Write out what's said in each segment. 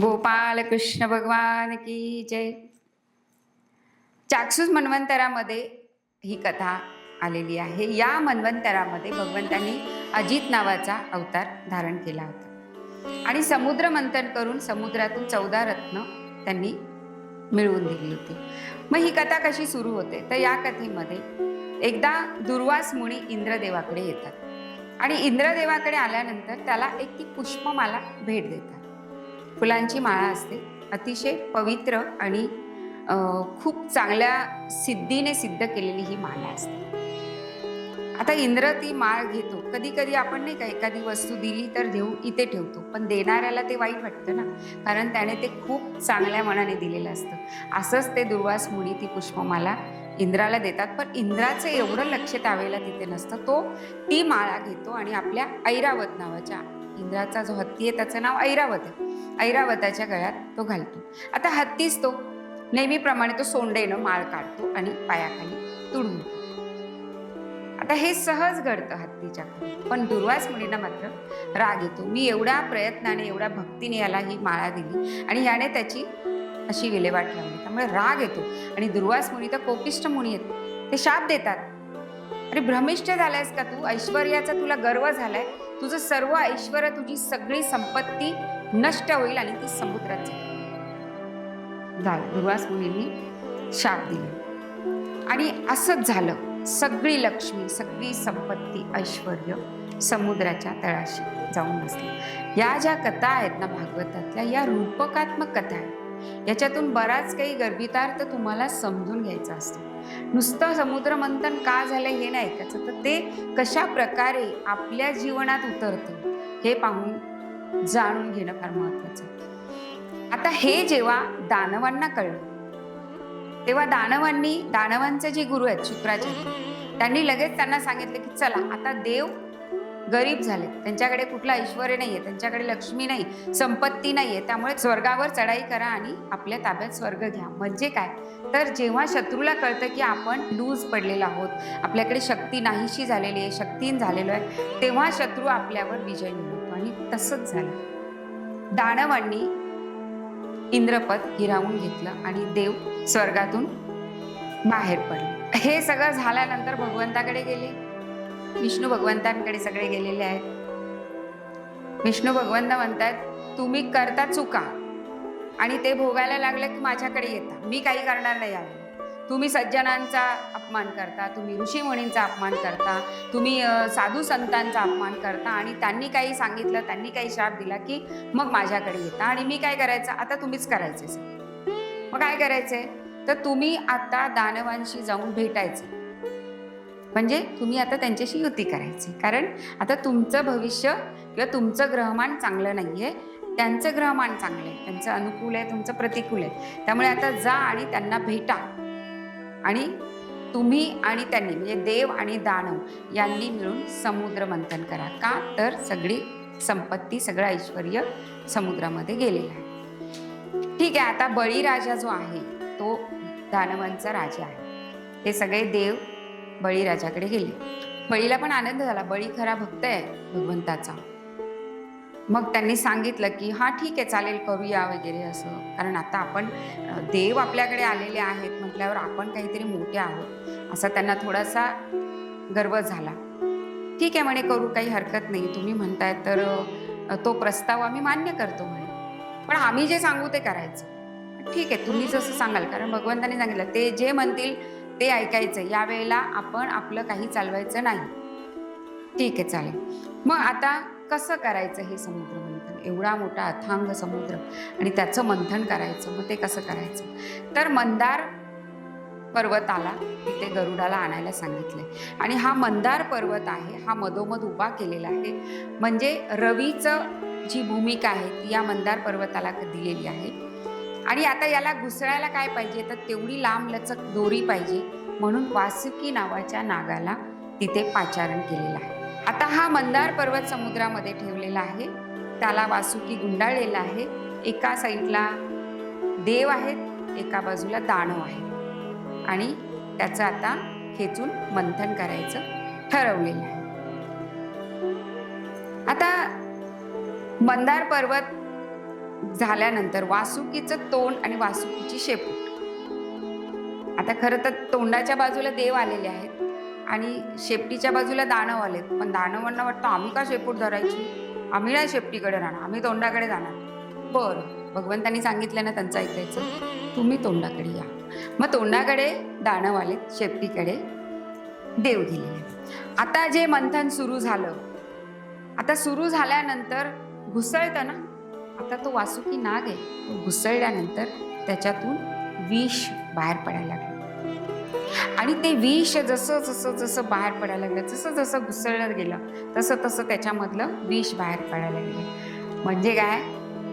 गोपाल कृष्ण भगवान की जय. चाक्षुष मन्वंतरामध्ये ही कथा आलेली आहे. या मन्वंतरामध्ये भगवंतांनी अजित नावाचा अवतार धारण केला होता. आणि समुद्र मंथन करून समुद्रातून चौदा रत्न त्यांनी मिळवून दिली होती. मग ही कथा कशी सुरू होते? तर या कथेमध्ये एकदा दुर्वास मुनी इंद्रदेवाकडे येतात. आणि इंद्रदेवाकडे आल्यानंतर त्याला एक ती पुष्पमाला भेट देतात. फुलांची माळा असते. अतिशय पवित्र आणि खूप चांगल्या सिद्धीने सिद्ध केलेली ही माळा असते. आता इंद्र ती माळ घेतो. कधी कधी आपण नाही का एखादी वस्तू दिली तर देऊ इथे ठेवतो. पण देणाऱ्याला ते वाईट वाटतं ना. कारण त्याने ते खूप चांगल्या मनाने दिलेलं असतं. असंच ते दुर्वास मुनी ती पुष्पमाला इंद्राला देतात. पण इंद्राचं एवढं लक्ष त्यावेळेला तिथे नसतं. तो ती माळा घेतो आणि आपल्या ऐरावत नावाच्या इंद्राचा जो हत्ती आहे त्याचं नाव ऐरावत आहे. ऐरावताच्या गळ्यात तो घालतो. आता हत्तीच तो. नेहमीप्रमाणे तो सोंडेनं माळ काढतो आणि पायाखाली तुडून आता हे सहज घडतं हत्तीच्या पण दुर्वास मुलींना मात्र राग येतो. मी एवढ्या प्रयत्नाने एवढ्या भक्तीने याला ही माळा दिली आणि याने त्याची अशी विल्हेवाट लावली. त्यामुळे राग येतो आणि दुर्वास मुनी तर कोपिष्ट मुनी येत ते शाप देतात. अरे भ्रमिष्ठ झालायस का तू? ऐश्वर्याचा तुला गर्व झालाय. तुझं सर्व ऐश्वर तुझी सगळी संपत्ती नष्ट होईल आणि ती समुद्रात जाईल. झालं दुर्वास मुलींनी शाप दिली. आणि असंच झालं. सगळी लक्ष्मी सगळी संपत्ती ऐश्वर समुद्राच्या तळाशी जाऊन बसली. या ज्या कथा आहेत ना भागवतातल्या या रूपकात्मक कथा आहेत. याच्यातून बराच काही गर्भितार्थ तुम्हाला समजून घ्यायचा असतो. नुसतं समुद्र मंथन का झालं हे नाही ऐकायचं. तर ते कशा प्रकारे आपल्या जीवनात उतरतं हे पाहून जाणून घेणं फार महत्वाचं आहे. आता हे जेव्हा दानवांना कळलं तेव्हा दानवांनी दानवांचे जे गुरु आहेत शुक्राचार्य त्यांनी लगेच त्यांना सांगितलं की चला आता देव गरीब झाले त्यांच्याकडे कुठलं ऐश्वर नाहीये त्यांच्याकडे लक्ष्मी नाही संपत्ती नाहीये. त्यामुळे स्वर्गावर चढाई करा आणि आपल्या ताब्यात स्वर्ग घ्या. म्हणजे काय? तर जेव्हा शत्रूला कळतं की आपण लूज पडलेला आहोत आपल्याकडे शक्ती नाहीशी झालेली आहे शक्तीन झालेलो आहे तेव्हा शत्रू आपल्यावर विजय मिळतो आणि तसंच झालं. दानवांनी इंद्रपद हिरावून घेतलं आणि देव स्वर्गातून बाहेर पडले. हे सगळं झाल्यानंतर भगवंताकडे गेले. विष्णू भगवंतांकडे सगळे गेलेले आहेत. विष्णू भगवंत म्हणतात तुम्ही करता चुका आणि ते भोगायला लागलं की माझ्याकडे येता. मी काही करणार नाही यावेळी. तुम्ही सज्जनांचा अपमान करता तुम्ही ऋषीमुनींचा अपमान करता तुम्ही साधू संतांचा अपमान करता आणि त्यांनी काही सांगितलं त्यांनी काही शाप दिला की मग माझ्याकडे येता. आणि मी काय करायचं? आता तुम्हीच करायचे मग काय करायचंय तर तुम्ही आता दानवांशी जाऊन भेटायचं. म्हणजे तुम्ही आता त्यांच्याशी युती करायची. कारण आता तुमचं भविष्य किंवा तुमचं ग्रहमान चांगलं नाही आहे त्यांचं ग्रहमान चांगलं आहे त्यांचं अनुकूल आहे तुमचं प्रतिकूल आहे. त्यामुळे आता जा आणि त्यांना भेटा. आणि तुम्ही आणि त्यांनी म्हणजे देव आणि दानव यांनी मिळून समुद्र मंथन करा. का? तर सगळी संपत्ती सगळं ऐश्वर समुद्रामध्ये गेलेलं आहे. ठीक आहे आता बळीराजा जो आहे तो दानवांचा राजा आहे. हे सगळे देव बळीराजाकडे गेले. बळीला पण आनंद झाला. बळी खरा भक्त आहे भगवंताचा. मग त्यांनी सांगितलं की हा ठीक आहे चालेल करूया वगैरे असं. कारण आता आपण देव आपल्याकडे आलेले आहेत म्हटल्यावर आपण काहीतरी मोठे आहोत असा त्यांना थोडासा गर्व झाला. ठीक आहे म्हणे करू काही हरकत नाही. तुम्ही म्हणताय तर तो प्रस्ताव आम्ही मान्य करतो म्हणे. पण आम्ही जे सांगू ते करायचं. ठीक आहे तुम्ही जसं सांगाल. कारण भगवंतांनी सांगितलं ते जे म्हणतील ते ऐकायचं. यावेळेला आपण आपलं काही चालवायचं नाही. ठीक आहे चालेल. मग आता कसं करायचं हे समुद्र मंथन एवढा मोठा अथांग समुद्र. आणि त्याचं मंथन करायचं मग ते कसं करायचं? तर मंदार पर्वताला तिथे गरुडाला आणायला सांगितले. आणि हा मंदार पर्वत आहे हा मधोमध उभा केलेला आहे. म्हणजे रवीचं जी भूमिका आहे ती या मंदार पर्वताला दिलेली आहे. आणि आता याला घुसळायला काय पाहिजे? तर तेवढी लांब लचक दोरी पाहिजे. म्हणून वासुकी नावाच्या नागाला तिथे पाचारण केलेलं आहे. आता हा मंदार पर्वत समुद्रामध्ये ठेवलेला आहे. त्याला वासुकी गुंडाळलेला आहे. एका साईडला देव आहेत एका बाजूला दानव आहे आणि त्याचं आता खेचून मंथन करायचं ठरवलेलं आहे. आता मंदार पर्वत झाल्यानंतर वासुकीचं तोंड आणि वासुकीची शेपूट. आता खरं तर तोंडाच्या बाजूला देव आलेले आहेत. आणि शेपटीच्या बाजूला दानव आले पण दानवांना वाटतं आम्ही का शेपूट धरायची? आम्ही नाही शेपटीकडे राहणार. आम्ही तोंडाकडे जाणार. बरं. भगवंतांनी सांगितलं ना त्यांचं ऐकायचं? तुम्ही तोंडाकडे या. मग तोंडाकडे दानव आले शेपटीकडे देव गेलेले आता जे मंथन सुरू झालं आता सुरू झाल्यानंतर घुसळतं ना? आता तो वासुकी नाग आहे. तो घुसळल्यानंतर त्याच्यातून विष बाहेर पडायला लागलं. आणि ते विष जसं जसं जसं बाहेर पडायला लागलं जसं जसं घुसळलं गेलं तसं तसं त्याच्यामधलं विष बाहेर पडायला गेलं म्हणजे काय?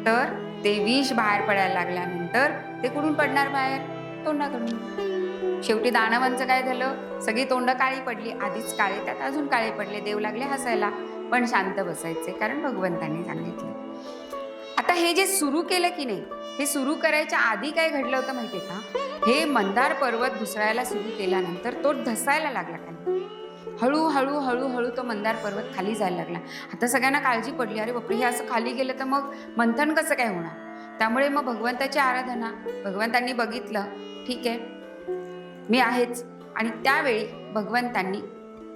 तर ते विष बाहेर पडायला लागल्यानंतर ते कुठून पडणार बाहेर? तोंडाकडून. शेवटी दानवांचं काय झालं? सगळी तोंड काळी पडली आधीच काळे त्यात अजून काळे पडले देव लागले हसायला. पण शांत बसायचे कारण भगवंतांनी सांगितलं. आता हे जे सुरू केलं की नाही हे सुरू करायच्या आधी काय घडलं होतं माहितीये का? हे मंदार पर्वत घुसळायला सुरू केल्यानंतर तो ढसायला लागला खाली. हळूहळू हळूहळू तो मंदार पर्वत खाली जायला लागला. आता सगळ्यांना काळजी पडली. अरे बापरे हे असं खाली गेलं तर मग मंथन कसं काय होणार? त्यामुळे मग भगवंताची आराधना भगवंतांनी बघितलं ठीक आहे मी आहेच. आणि त्यावेळी भगवंतांनी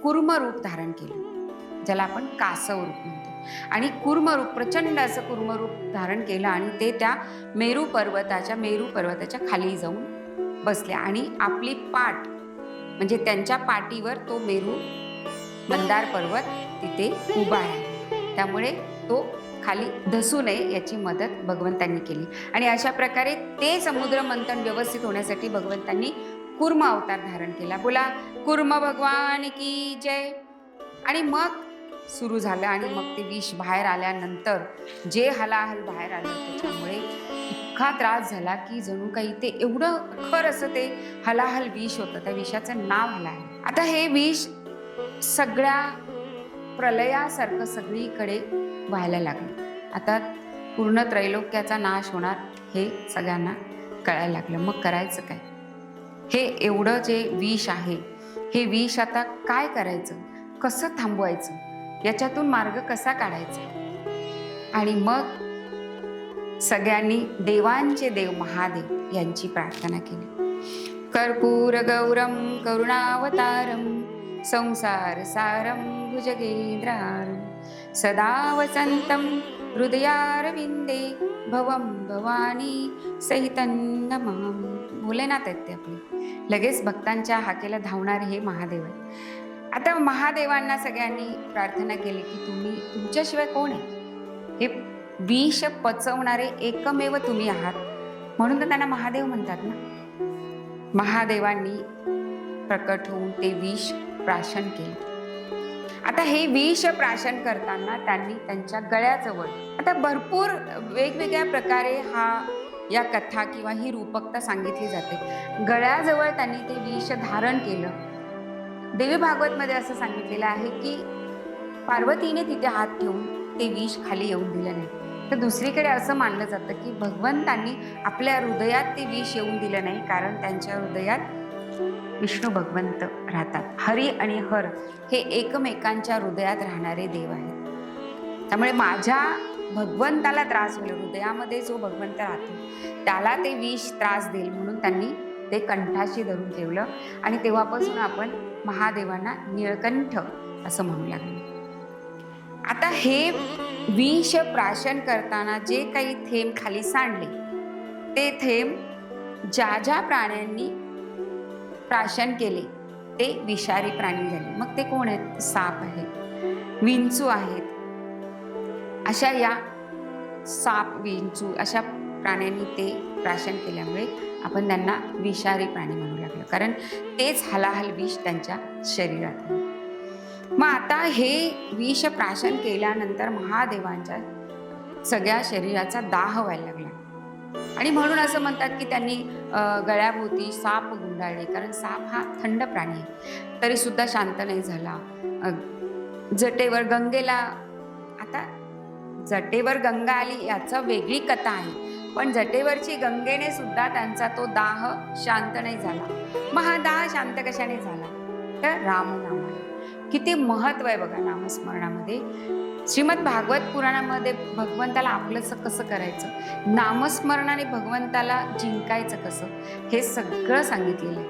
कुर्म रूप धारण केलं ज्याला आपण कासव रूप म्हणतो. आणि कुर्मरूप प्रचंड असं कुर्म रूप धारण केलं आणि ते त्या मेरू पर्वताच्या मेरू पर्वताच्या खाली जाऊन बसले आणि आपली पाठ म्हणजे त्यांच्या पाठीवर तो मेरू मंदार पर्वत तिथे उभा आहे. त्यामुळे तो खाली धसू नये याची मदत भगवंतांनी केली. आणि अशा प्रकारे ते समुद्र मंथन व्यवस्थित होण्यासाठी भगवंतांनी कुर्म अवतार धारण केला. बोला कुर्म भगवान की जय? आणि मग सुरू झालं आणि मग ते विष बाहेर आल्यानंतर जे हलाहल बाहेर आलं त्याच्यामुळे इतका त्रास झाला की जणू काही ते एवढं खर असं ते हलाहल विष होतं त्या विषाचं नाव हलाहल आता हे विष सगळ्या प्रलयासारखं सगळीकडे व्हायला लागलं. आता पूर्ण त्रैलोक्याचा नाश होणार हे सगळ्यांना कळायला लागलं. मग करायचं काय? हे एवढं जे विष आहे हे विष आता काय करायचं? कसं थांबवायचं? याच्यातून मार्ग कसा काढायचा? आणि मग सगळ्यांनी देवांचे देव महादेव यांची प्रार्थना केली. कर्पूर गौरम करुणावतारम संसार सारम भुजगेंद्रारम. सदा वसंतम हृदयारविंदे भवम भवानी सहितं भोलेनाथ आहेत ते आपले. लगेच भक्तांच्या हाकेला धावणारे हे महादेव आहेत. आता महादेवांना सगळ्यांनी प्रार्थना केली की तुम्ही तुमच्याशिवाय कोण आहे? हे विष पचवणारे एकमेव तुम्ही आहात. म्हणून तर त्यांना महादेव म्हणतात ना. महादेवांनी प्रकट होऊन ते विष प्राशन केले. आता हे विष प्राशन करताना त्यांनी त्यांच्या गळ्याजवळ आता भरपूर वेगवेगळ्या प्रकारे हा या कथा किंवा ही रूपकता सांगितली जाते. गळ्याजवळ त्यांनी ते विष धारण केलं. देवी भागवतमध्ये असं सांगितलेलं आहे की पार्वतीने तिथे हात ठेवून ते विष खाली येऊन दिलं नाही. तर दुसरीकडे असं मानलं जातं की भगवंतांनी आपल्या हृदयात ते विष येऊन दिलं नाही कारण त्यांच्या हृदयात विष्णू भगवंत राहतात. हरी आणि हर हे एकमेकांच्या हृदयात राहणारे देव आहेत. त्यामुळे माझ्या भगवंताला त्रास होईल हृदयामध्ये जो भगवंत राहतो त्याला ते विष त्रास देईल म्हणून त्यांनी ते कंठाशी धरून ठेवलं आणि तेव्हापासून आपण महादेवांना निळकंठ असं म्हणू लागलो. आता हे विष प्राशन करताना जे काही थेंब खाली सांडले ते थेंब ज्या ज्या प्राण्यांनी प्राशन केले ते विषारी प्राणी झाले. मग ते कोण आहेत? साप आहेत विंचू आहेत. अशा या साप विंचू अशा प्राण्यांनी ते प्राशन केल्यामुळे आपण त्यांना विषारी प्राणी म्हणू लागलो. कारण तेच हलाहल विष त्यांच्या शरीरात आहे. मग आता हे विष प्राशन केल्यानंतर महादेवांच्या सगळ्या शरीराचा दाह व्हायला लागला. आणि म्हणून असं म्हणतात की त्यांनी गळ्याभोवती साप गुंडाळले. कारण साप हा थंड प्राणी आहे. तरी सुद्धा शांत नाही झाला. जटेवर गंगेला आता जटेवर गंगा आली याचं वेगळी कथा आहे. पण जटेवरची गंगेने सुद्धा त्यांचा तो दाह शांत नाही झाला. मग हा दाह शांत कशाने झाला? तर रामनामाने किती महत्त्व आहे बघा नामस्मरणामध्ये. श्रीमद भागवत पुराणामध्ये भगवंताला आपलंसं कसं करायचं? नामस्मरणाने भगवंताला जिंकायचं कसं? हे सगळं सांगितलेलं आहे.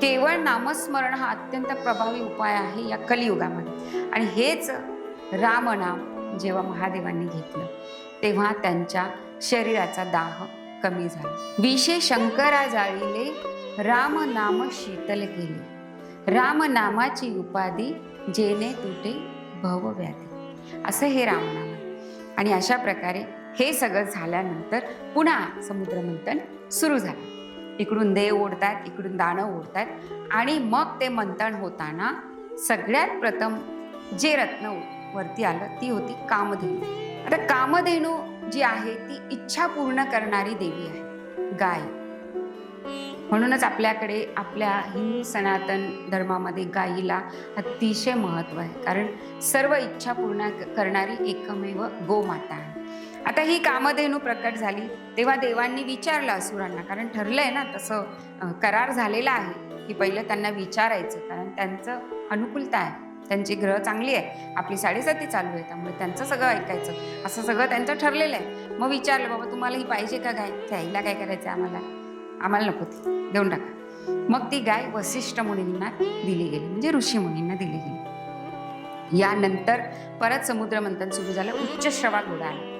केवळ नामस्मरण हा अत्यंत प्रभावी उपाय आहे या कलियुगामध्ये. आणि हेच रामनाम जेव्हा महादेवांनी घेतलं तेव्हा त्यांच्या शरीराचा दाह कमी झाला. विशे शंकरा जाळीले राम नाम शीतल केले. राम नामाची उपाधी जेने तुटे भव व्याधी असं हे रामनाम आहे. आणि अशा प्रकारे हे सगळं झाल्यानंतर पुन्हा समुद्रमंथन सुरू झालं. इकडून देव ओढतात इकडून दाणं ओढतात आणि मग ते मंथन होताना सगळ्यात प्रथम जे रत्न वरती आलं ती होती कामधेनू. आता कामधेनू जी आहे ती इच्छा पूर्ण करणारी देवी आहे. गाय म्हणूनच आपल्याकडे आपल्या हिंदू सनातन धर्मामध्ये गायीला अतिशय महत्त्व आहे. कारण सर्व इच्छा पूर्ण करणारी एकमेव गोमाता आहे. आता ही कामधेनू प्रकट झाली तेव्हा देवांनी विचारलं असुरांना कारण ठरलंय ना तसं करार झालेला आहे की पहिलं त्यांना विचारायचं कारण त्यांचं अनुकूलता आहे. त्यांची ग्रह चांगली आहे. आपली साडेसाती चालू आहे त्यामुळे त्यांचं सगळं ऐकायचं. असं सगळं त्यांचं ठरलेलं आहे. मग विचारलं बाबा तुम्हाला ही पाहिजे का गाय? त्याईला काय करायचं आहे आम्हाला? आम्हाला नको ती. देऊन टाका. मग ती गाय वसिष्ठ मुनींना दिली गेली. म्हणजे ऋषी मुनींना दिली गेली. यानंतर परत समुद्र मंथन सुरू झालं. उच्च श्रवा घोडा आला.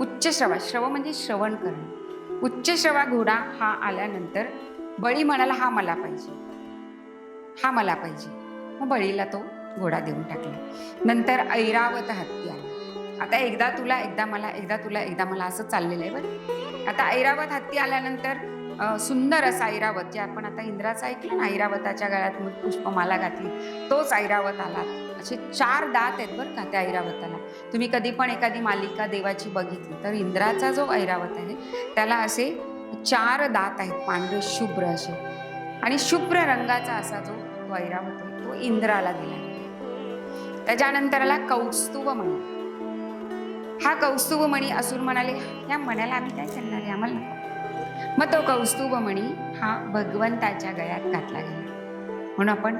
उच्च श्रवा श्रव म्हणजे श्रवण करणं. उच्च श्रवा घोडा हा आल्यानंतर बळी म्हणाला हा मला पाहिजे. हा मला पाहिजे. मग बळीला तो घोडा देऊन टाकला. नंतर ऐरावत हत्ती आला. आता एकदा तुला एकदा मला एकदा तुला एकदा मला असं चाललेलं आहे बरं. आता ऐरावत हत्ती आल्यानंतर सुंदर असा ऐरावत जे आपण आता इंद्राचं ऐकलं ना ऐरावताच्या गळ्यात पुष्पमाला घातली तोच ऐरावत आला. असे चार दात आहेत बरं का त्या ऐरावताला. तुम्ही कधी पण एखादी मालिका देवाची बघितली तर इंद्राचा जो ऐरावत आहे त्याला असे चार दात आहेत पांढरे शुभ्र असे. आणि शुभ्र रंगाचा असा जो तो ऐरावत आहे तो इंद्राला दिला. त्याच्यानंतर आला कौस्तुभ मणी हा कौस्तुभ मणी असुर म्हणाले या म्हणायला आम्ही काय करणार आहे? आम्हाला मग तो कौस्तुभ मणी हा भगवंताच्या गळ्यात घातला गेला. म्हणून आपण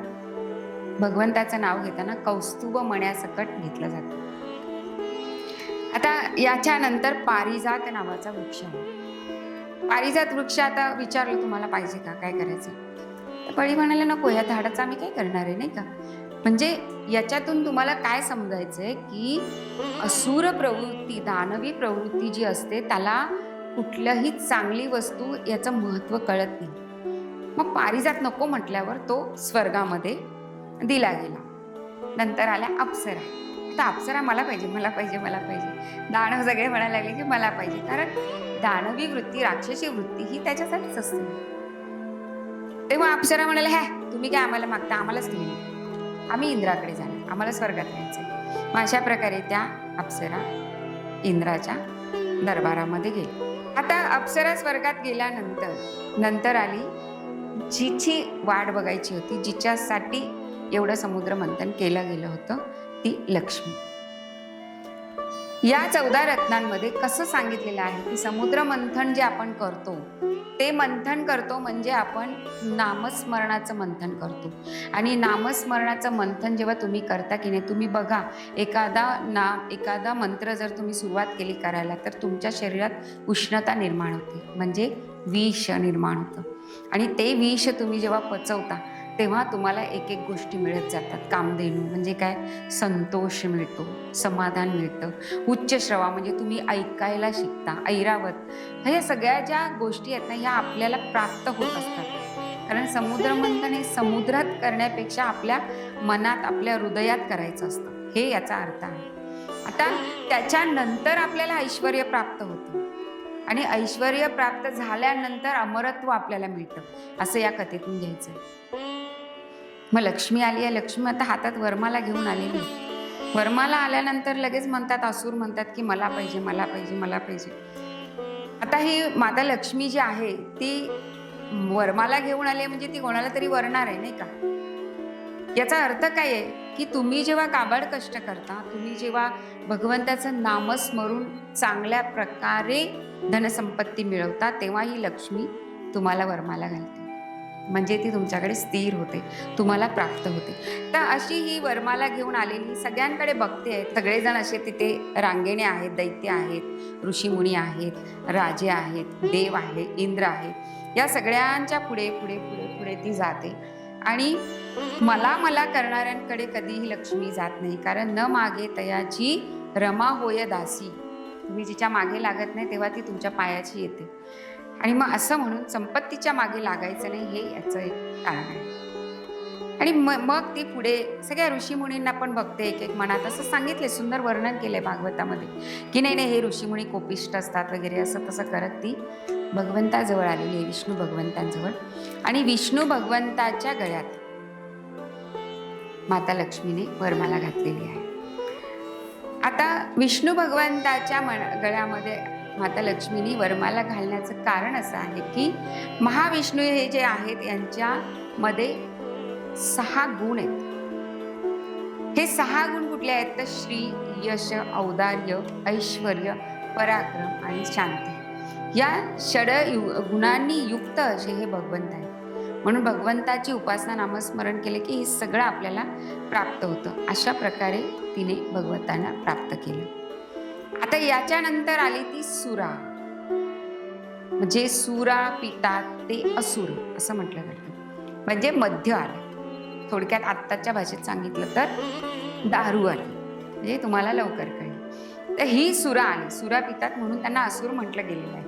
भगवंताचं नाव घेताना कौस्तुभ मण्यासकट घेतलं जातं. आता याच्यानंतर पारिजात नावाचा वृक्ष आहे. पारिजात वृक्ष आता विचारलं तुम्हाला पाहिजे का? काय करायचं? तर म्हणाले नको या झाडाचं आम्ही काय करणार आहे नाही का? म्हणजे याच्यातून तुम्हाला काय समजायचंय की असुर प्रवृत्ती दानवी प्रवृत्ती जी असते त्याला कुठल्याही चांगली वस्तू याचं महत्त्व कळत नाही. मग पारिजात नको म्हटल्यावर तो स्वर्गामध्ये दिला गेला. नंतर आल्या अप्सरा. आता अप्सरा मला पाहिजे मला पाहिजे मला पाहिजे. दानव सगळे म्हणायला लागले की मला पाहिजे. कारण दानवी वृत्ती राक्षसी वृत्ती ही त्याच्यासाठीच असते तेव्हा अप्सरा म्हणाले ह्या तुम्ही काय आम्हाला मागता? आम्हालाच तुम्ही आम्ही इंद्राकडे जाणार. आम्हाला स्वर्गात राहायचं मग अशा प्रकारे त्या अप्सरा इंद्राच्या दरबारामध्ये गेल्या अप्सरा स्वर्गात गेल्यानंतर नंतर आली जिची वाट बघायची होती जिच्यासाठी एवढं समुद्र मंथन केलं गेलं होतं ती लक्ष्मी. या चौदा रत्नांमध्ये कसं सांगितलेलं आहे? की समुद्र मंथन जे आपण करतो ते मंथन करतो म्हणजे आपण नामस्मरणाचं मंथन करतो. आणि नामस्मरणाचं मंथन जेव्हा तुम्ही करता की नाही तुम्ही बघा एखादा ना एखादा मंत्र जर तुम्ही सुरुवात केली करायला तर तुमच्या शरीरात उष्णता निर्माण होते. म्हणजे विष निर्माण होतं. आणि ते विष तुम्ही जेव्हा पचवता तेव्हा तुम्हाला एक एक गोष्टी मिळत जातात. कामधेनू म्हणजे काय? संतोष मिळतो समाधान मिळतं. उच्च श्रवा म्हणजे तुम्ही ऐकायला शिकता ऐरावत. ह्या सगळ्या ज्या गोष्टी आहेत ना ह्या आपल्याला प्राप्त होत असतात. कारण समुद्रमंथन हे समुद्रात करण्यापेक्षा आपल्या मनात आपल्या हृदयात करायचं असतं. हे याचा अर्थ आहे. आता त्याच्यानंतर आपल्याला ऐश्वर प्राप्त होतं. आणि ऐश्वर प्राप्त झाल्यानंतर अमरत्व आपल्याला मिळतं. असं या कथेतून घ्यायचं आहे मग लक्ष्मी आली आहे. लक्ष्मी आता हातात वर्माला घेऊन आलेली आहे. वर्माला आल्यानंतर लगेच म्हणतात असुर म्हणतात की मला पाहिजे मला पाहिजे मला पाहिजे. आता ही माता लक्ष्मी जी आहे ती वर्माला घेऊन आली आहे म्हणजे ती कोणाला तरी वरणार आहे नाही का? याचा अर्थ काय आहे की तुम्ही जेव्हा काबाड कष्ट करता तुम्ही जेव्हा भगवंताचं नामस्मरून चांगल्या प्रकारे धनसंपत्ती मिळवता तेव्हा ही लक्ष्मी तुम्हाला वर्माला घालते. म्हणजे ती तुमच्याकडे स्थिर होते तुम्हाला प्राप्त होते. तर अशी ही वर्माला घेऊन आलेली सगळ्यांकडे बघते आहे सगळेजण असे तिथे रांगेणे आहेत दैत्य आहेत ऋषीमुनी आहेत राजे आहेत देव आहे इंद्र आहे. या सगळ्यांच्या पुढे पुढे पुढे पुढे ती जाते. आणि मला मला करणाऱ्यांकडे कधीही लक्ष्मी जात नाही. कारण न मागे तयाची रमा होय दासी. तुम्ही जिच्या मागे लागत नाही तेव्हा ती तुमच्या पायाची येते. आणि मग असं म्हणून संपत्तीच्या मागे लागायचं नाही हे याचं एक कारण आहे. आणि मग ती पुढे सगळ्या ऋषीमुनींना पण बघते एक एक मनात असं सांगितले सुंदर वर्णन केले भागवतामध्ये की नाही नाही हे ऋषीमुनी कोपिष्ट असतात वगैरे असं तसं करत ती भगवंताजवळ आलेली आहे विष्णू भगवंतांजवळ. आणि विष्णू भगवंताच्या गळ्यात माता लक्ष्मीने वरमाला घातलेली आहे. आता विष्णू भगवंताच्या मन गळ्यामध्ये माता लक्ष्मीनी वरमाला घालण्याचं कारण असं आहे की महाविष्णू हे जे आहेत यांच्यामध्ये सहा गुण आहेत. हे सहा गुण कुठले आहेत? तर श्री यश औदार्य ऐश्वर पराक्रम आणि शांती. या षड गुणांनी युक्त असे हे भगवंत आहेत. म्हणून भगवंताची उपासना नामस्मरण केले की हे सगळं आपल्याला प्राप्त होतं. अशा प्रकारे तिने भगवंतांना प्राप्त केलं. आता याच्यानंतर आली ती सुरा. म्हणजे सुरा पितात ते असुर असं म्हटलं जातं. म्हणजे मध्य आलं. थोडक्यात आत्ताच्या भाषेत सांगितलं तर दारू आली. म्हणजे तुम्हाला लवकर कळेल. तर ही सुरा आली. सुरा पितात म्हणून त्यांना असुर म्हटलं गेलेलं आहे.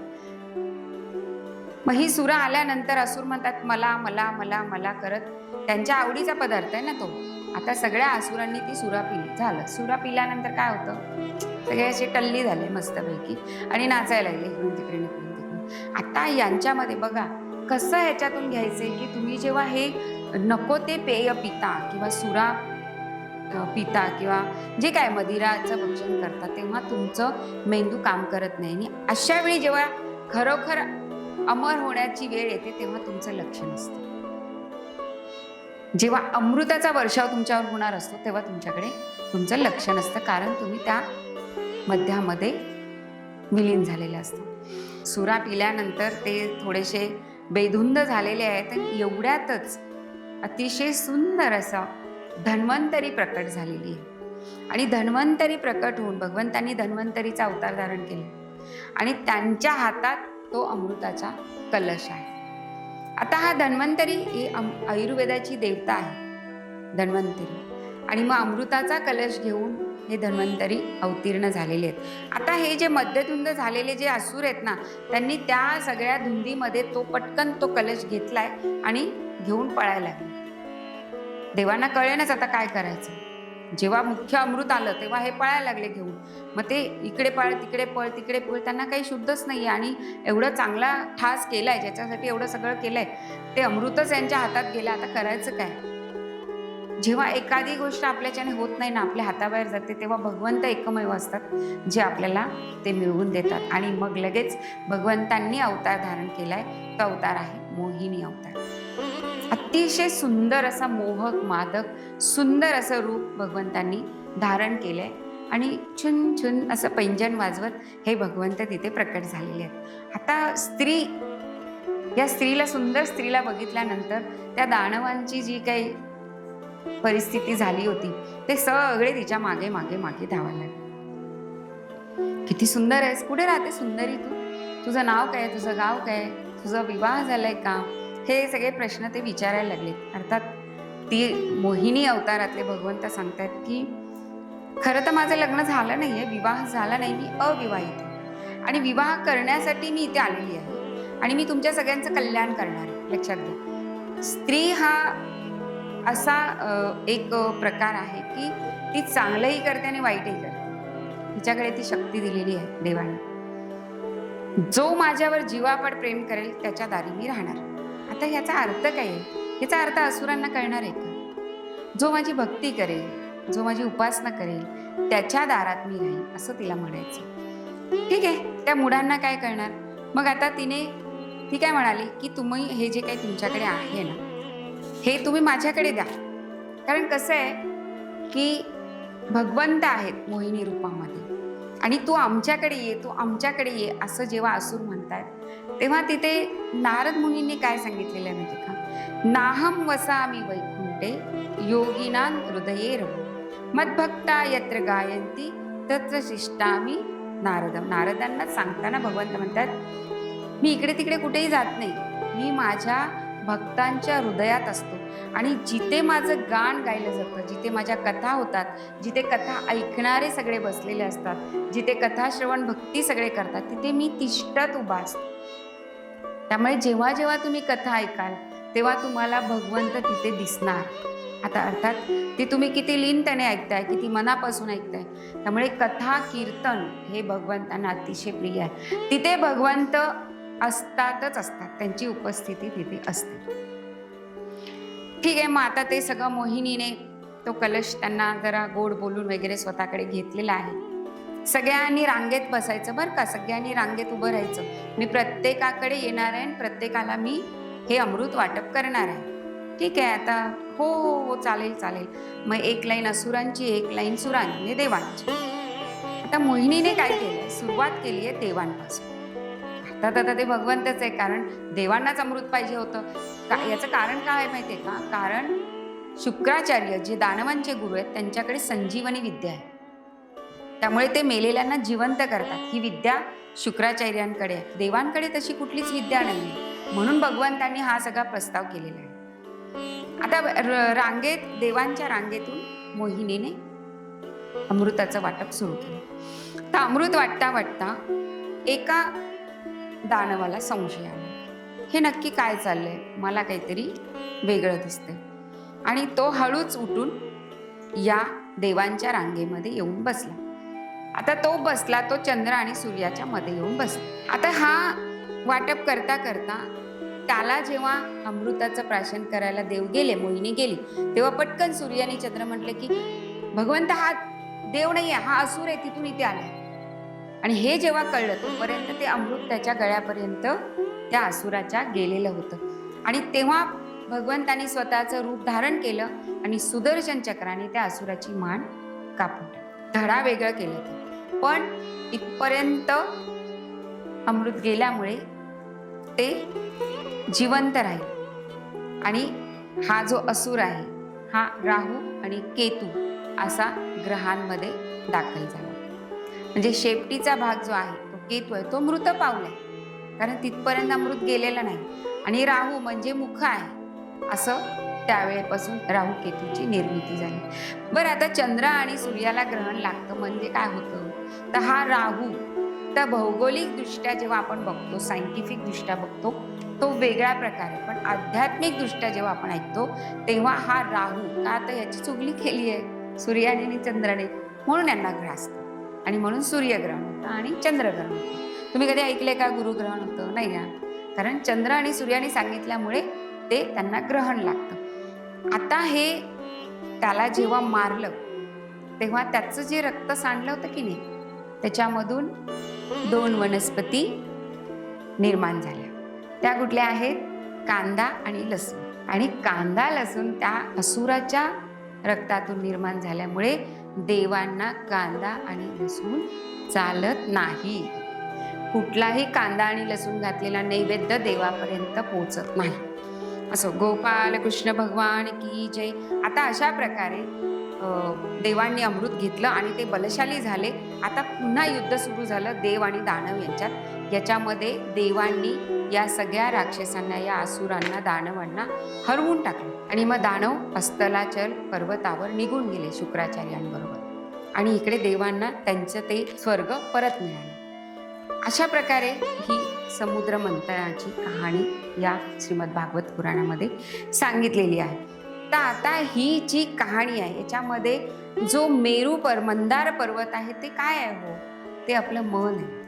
मग ही सुरा आल्यानंतर असुर म्हणतात मला मला मला मला करत. त्यांच्या आवडीचा पदार्थ आहे ना तो. आता सगळ्या असुरांनी ती सुरा पिली. झालं. सुरा पिल्यानंतर काय होतं? सगळे असे टल्ली झाले मस्तपैकी. आणि नाचायला लागले इकडून तिकडे निकडून तिकडून. आता यांच्यामध्ये बघा कसं ह्याच्यातून घ्यायचंय की तुम्ही जेव्हा हे नको ते पेय पिता किंवा सुरा पिता किंवा जे काय मदिराचं भक्षण करता तेव्हा तुमचं मेंदू काम करत नाही. आणि अशा वेळी जेव्हा खरोखर अमर होण्याची वेळ येते तेव्हा तुमचं लक्ष नसतं. जेव्हा अमृताचा वर्षाव तुमच्यावर होणार असतो तेव्हा तुमच्याकडे तुमचं लक्ष नसतं. कारण तुम्ही त्या मध्यामध्ये विलीन झालेलं असतं. सुरा पिल्यानंतर ते थोडेसे बेधुंद झालेले आहेत आणि एवढ्यातच अतिशय सुंदर असं धन्वंतरी प्रकट झालेली आहे. आणि धन्वंतरी प्रकट होऊन भगवंतांनी धन्वंतरीचा अवतार धारण केला. आणि त्यांच्या हातात तो अमृताचा कलश आहे. आता हा धन्वंतरी ही अम- आयुर्वेदाची देवता आहे धन्वंतरी. आणि मग अमृताचा कलश घेऊन हे धन्वंतरी अवतीर्ण झालेले आहेत. आता हे जे मध्यधुंद झालेले जे असुर आहेत ना त्यांनी त्या सगळ्या धुंदीमध्ये तो पटकन तो कलश घेतलाय आणि घेऊन पळायला लागले. देवांना कळेनच आता काय करायचं. जेव्हा मुख्य अमृत आलं तेव्हा हे पळायला लागले घेऊन. मग ते इकडे पळ तिकडे पळ तिकडे पळ त्यांना काही शुद्धच नाही आणि एवढं चांगला ठास केलाय ज्याच्यासाठी एवढं सगळं केलंय ते अमृतच यांच्या हातात गेलं. आता करायचं काय? जेव्हा एखादी गोष्ट आपल्याच्याने होत नाही ना आपल्या हाताबाहेर जाते तेव्हा भगवंत एकमेव असतात जे आपल्याला ते मिळवून देतात. आणि मग लगेच भगवंतांनी अवतार धारण केलाय तो अवतार आहे मोहिनी अवतार. अतिशय सुंदर असा मोहक मादक सुंदर असं रूप भगवंतांनी धारण केलंय. आणि छुन छुन असं पैंजण वाजवत हे भगवंत तिथे प्रकट झालेले आहेत. आता स्त्री या स्त्रीला सुंदर स्त्रीला बघितल्यानंतर त्या दानवांची जी काही परिस्थिती झाली होती. ते सगळे तिच्यामागे मागे मागे धावायला लागले. किती सुंदर आहेस. कुठे राहते सुंदरी तू? तुझं नाव काय तुझं गाव काय तुझा विवाह झालाय का? हे सगळे प्रश्न ते विचारायला लागले. अर्थात ती मोहिनी अवतारातले भगवंत सांगतायत की खरं तर माझं लग्न झालं नाहीये. विवाह झाला नाही. मी अविवाहित आहे. आणि विवाह करण्यासाठी मी इथे आलेली आहे. आणि मी तुमच्या सगळ्यांचं कल्याण करणार आहे. लक्षात घ्या. स्त्री हा असा एक प्रकार आहे की ती चांगलंही करते आणि वाईटही करते. तिच्याकडे ती शक्ती दिलेली आहे देवाने. जो माझ्यावर जीवापड प्रेम करेल त्याच्या दारी मी राहणार. आता ह्याचा अर्थ काय आहे? याचा अर्थ असुरांना कळणार आहे का? जो माझी भक्ती करेल जो माझी उपासना करेल त्याच्या दारात मी राहील असं तिला म्हणायचं. ठीक आहे त्या मुडांना काय करणार मग आता तिने ती काय म्हणाली की तुम्ही हे जे काही तुमच्याकडे आहे ना हे तुम्ही माझ्याकडे द्या. कारण कसं आहे की भगवंत आहेत मोहिनी रूपामध्ये. आणि तू आमच्याकडे ये तू आमच्याकडे ये असं जेव्हा असूर म्हणतात तेव्हा तिथे नारद मुनींनी काय सांगितलेलं आहे माहिती का? नाहम वसामी वैकुंठे योगिनां हृदये रघु. मदभक्ता यत्र गायंती तत्र शिष्टामी नारदम नारदांना सांगताना भगवंत म्हणतात मी इकडे तिकडे कुठेही जात नाही. मी माझ्या भक्तांच्या हृदयात असतो. आणि जिथे माझं गाण गायलं जातं जिथे माझ्या कथा होतात जिथे कथा ऐकणारे सगळे बसलेले असतात जिथे कथा श्रवण भक्ती सगळे करतात तिथे मी तिष्ठत उभा असतो. त्यामुळे जेव्हा जेव्हा तुम्ही कथा ऐकाल तेव्हा तुम्हाला भगवंत तिथे दिसणार. आता अर्थात ती तुम्ही किती लीनतेने ऐकताय किती मनापासून ऐकताय. त्यामुळे कथा कीर्तन हे भगवंतांना अतिशय प्रिय आहे. तिथे भगवंत असतातच असतात. त्यांची उपस्थिती तिथे असते. ठीक आहे मग आता ते सगळं मोहिनीने तो कलश त्यांना जरा गोड बोलून वगैरे स्वतःकडे घेतलेला आहे. सगळ्यांनी रांगेत बसायचं बरं का? सगळ्यांनी रांगेत उभं राहायचं. मी प्रत्येकाकडे येणार आहे आणि प्रत्येकाला मी हे अमृत वाटप करणार आहे. ठीक आहे आता हो हो, हो चालेल चालेल. मग एक लाईन असुरांची एक लाईन सुरांची म्हणजे देवांची. आता मोहिनीने काय केलं सुरुवात केली आहे देवांपासून. अर्थात आता ते भगवंतच आहे कारण देवांनाच अमृत पाहिजे होतं. का याचं कारण काय आहे माहिती आहे का? कारण शुक्राचार्य जे दानवांचे गुरु आहेत त्यांच्याकडे संजीवनी विद्या आहे. त्यामुळे ते मेलेल्यांना जिवंत करतात. ही विद्या शुक्राचार्यांकडे आहे. देवांकडे तशी कुठलीच विद्या नाही म्हणून भगवंतांनी हा सगळा प्रस्ताव केलेला आहे. आता रांगेत देवांच्या रांगेतून मोहिनीने अमृताचं वाटप सुरू केलं. तर अमृत वाटता वाटता एका दानवाला संशय आला हे नक्की काय चाललंय? मला काहीतरी वेगळं दिसतंय. आणि तो हळूच उठून या देवांच्या रांगेमध्ये येऊन बसला. आता तो बसला तो चंद्र आणि सूर्याच्या मध्ये येऊन बसला. आता हा वाटप करता करता त्याला जेव्हा अमृताचं प्राशन करायला देव गेले मोहिनी गेली तेव्हा पटकन सूर्याने चंद्र म्हटले की भगवंत हा देव नाही आहे हा असूर आहे तिथून इथे आलाय. आणि हे जेव्हा कळलं तोपर्यंत ते अमृत त्याच्या गळ्यापर्यंत त्या असुराच्या गेलेलं होतं. आणि तेव्हा भगवंतानी स्वतःचं रूप धारण केलं आणि सुदर्शन चक्राने त्या असुराची मान कापून धडा वेगळं केलं ते. पण इथपर्यंत अमृत गेल्यामुळे ते जिवंत राहील. आणि हा जो असुर आहे हा राहू आणि केतू असा ग्रहांमध्ये दाखल झाला. म्हणजे शेपटीचा भाग जो आहे तो केतू आहे तो मृत पावलाय. कारण तिथपर्यंत अमृत गेलेला नाही. आणि राहू म्हणजे मुख आहे. असं त्यावेळेपासून राहू केतूची निर्मिती झाली. बरं आता चंद्र आणि सूर्याला ग्रहण लागतं म्हणजे काय होतं? तर हा राहू तर भौगोलिक दृष्ट्या जेव्हा आपण बघतो सायंटिफिक दृष्ट्या बघतो तो वेगळ्या प्रकारे पण आध्यात्मिक दृष्ट्या जेव्हा आपण ऐकतो तेव्हा हा राहू का तर याची चुगली केली आहे सूर्याने आणि चंद्राने. म्हणून यांना ग्रासतो आणि म्हणून सूर्यग्रहण होतं आणि चंद्रग्रहण होतं. तुम्ही कधी ऐकले का गुरुग्रहण होतं? नाही ना कारण चंद्र आणि सूर्याने सांगितल्यामुळे ते त्यांना ग्रहण लागतं. आता हे त्याला जेव्हा मारलं तेव्हा त्याचं जे रक्त सांडलं होतं की नाही त्याच्यामधून दोन वनस्पती निर्माण झाल्या. त्या कुठल्या आहेत? कांदा आणि लसूण. आणि कांदा लसूण त्या असुराच्या रक्तातून निर्माण झाल्यामुळे देवांना कांदा आणि लसूण चालत नाही. कुठलाही कांदा आणि लसूण घातलेला नैवेद्य देवापर्यंत पोचत नाही. असो गोपाल कृष्ण भगवान की जय. आता अशा प्रकारे देवांनी अमृत घेतलं आणि ते बलशाली झाले. आता पुन्हा युद्ध सुरू झालं देव आणि दानव यांच्यात. याच्यामध्ये देवांनी या सगळ्या राक्षसांना या असुरांना दानवांना हरवून टाकलं. आणि मग दानव अस्तलाचल पर्वतावर निघून गेले शुक्राचार्यांबरोबर. आणि इकडे देवांना त्यांचं ते स्वर्ग परत मिळालं. अशा प्रकारे ही समुद्र मंथनाची कहाणी या श्रीमद भागवत पुराणामध्ये सांगितलेली आहे. तर आता ही जी कहाणी आहे याच्यामध्ये जो मेरू पर मंदार पर्वत आहे ते काय आहे हो? ते आपलं मन आहे.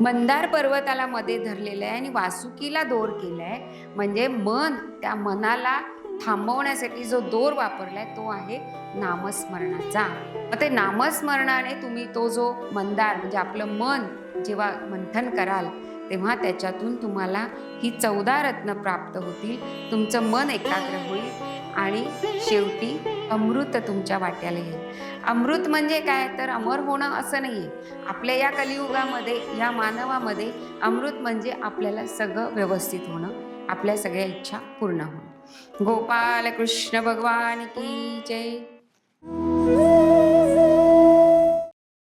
मंदार पर्वताला मध्ये धरलेलं आहे आणि वासुकीला दोर केलाय. म्हणजे मन त्या मनाला थांबवण्यासाठी जो दोर वापरलाय तो आहे नामस्मरणाचा. मग ते नामस्मरणाने तुम्ही तो जो मंदार म्हणजे आपलं मन जेव्हा मंथन कराल तेव्हा त्याच्यातून तुम्हाला ही चौदा रत्न प्राप्त होतील. तुमचं मन एकाग्र होईल. आणि शेवटी अमृत तुमच्या वाट्याला येईल. अमृत म्हणजे काय? तर अमर होणं असं नाही आहे आपल्या या कलियुगामध्ये या मानवामध्ये अमृत म्हणजे आपल्याला सगळं व्यवस्थित होणं आपल्या सगळ्या इच्छा पूर्ण होणं. गोपाल कृष्ण भगवान की जय.